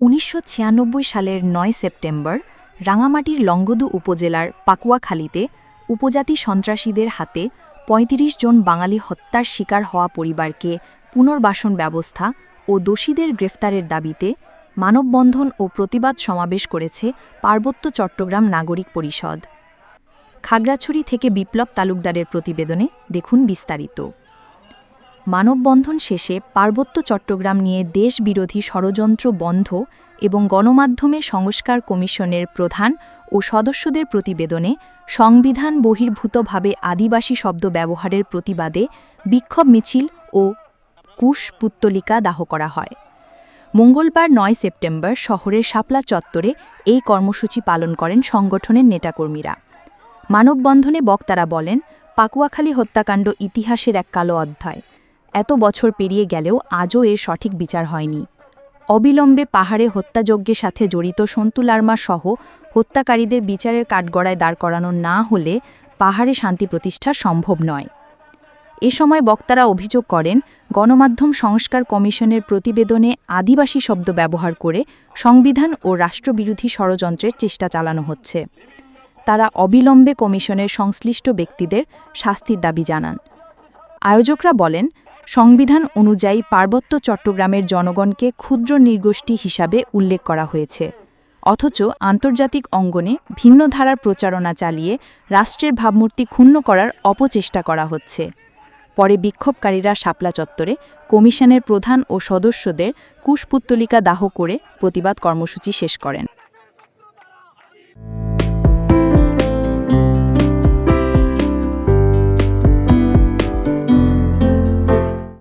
উনিশশো ছিয়ানব্বই সালের নয় সেপ্টেম্বর রাঙামাটির লংগদু উপজেলার পাকুয়াখালীতে উপজাতি সন্ত্রাসীদের হাতে ৩৫ জন বাঙালি হত্যার শিকার হওয়া পরিবারকে পুনর্বাসন ব্যবস্থা ও দোষীদের গ্রেফতারের দাবিতে মানববন্ধন ও প্রতিবাদ সমাবেশ করেছে পার্বত্য চট্টগ্রাম নাগরিক পরিষদ। খাগড়াছড়ি থেকে বিপ্লব তালুকদারের প্রতিবেদনে দেখুন বিস্তারিত। মানববন্ধন শেষে পার্বত্য চট্টগ্রাম নিয়ে দেশবিরোধী ষড়যন্ত্র বন্ধ এবং গণমাধ্যমে সংস্কার কমিশনের প্রধান ও সদস্যদের প্রতিবেদনে সংবিধান বহির্ভূতভাবে আদিবাসী শব্দ ব্যবহারের প্রতিবাদে বিক্ষোভ মিছিল ও কুশ পুত্তলিকা দাহ করা হয়। মঙ্গলবার নয় সেপ্টেম্বর শহরের শাপলা চত্বরে এই কর্মসূচি পালন করেন সংগঠনের নেতাকর্মীরা। মানববন্ধনে বক্তারা বলেন, পাকুয়াখালী হত্যাকাণ্ড ইতিহাসের এক কালো অধ্যায়। এত বছর পেরিয়ে গেলেও আজও এর সঠিক বিচার হয়নি। অবিলম্বে পাহাড়ে হত্যাযজ্ঞের সাথে জড়িত সন্তু লার্মা সহ হত্যাকারীদের বিচারের কাঠগড়ায় দাঁড় করানো না হলে পাহাড়ে শান্তি প্রতিষ্ঠা সম্ভব নয়। এ সময় বক্তারা অভিযোগ করেন, গণমাধ্যম সংস্কার কমিশনের প্রতিবেদনে আদিবাসী শব্দ ব্যবহার করে সংবিধান ও রাষ্ট্রবিরোধী ষড়যন্ত্রের চেষ্টা চালানো হচ্ছে। তারা অবিলম্বে কমিশনের সংশ্লিষ্ট ব্যক্তিদের শাস্তির দাবি জানান। আয়োজকরা বলেন সংবিধান অনুযায়ী পার্বত্য চট্টগ্রামের জনগণকে ক্ষুদ্র নির্গোষ্ঠী হিসাবে উল্লেখ করা হয়েছে। অথচ আন্তর্জাতিক অঙ্গনে ভিন্ন ধারার প্রচারণা চালিয়ে রাষ্ট্রের ভাবমূর্তি ক্ষুণ্ণ করার অপচেষ্টা করা হচ্ছে। পরে বিক্ষোভকারীরা শাপলা চত্বরে কমিশনের প্রধান ও সদস্যদের কুশপুত্তলিকা দাহ করে প্রতিবাদ কর্মসূচি শেষ করেন।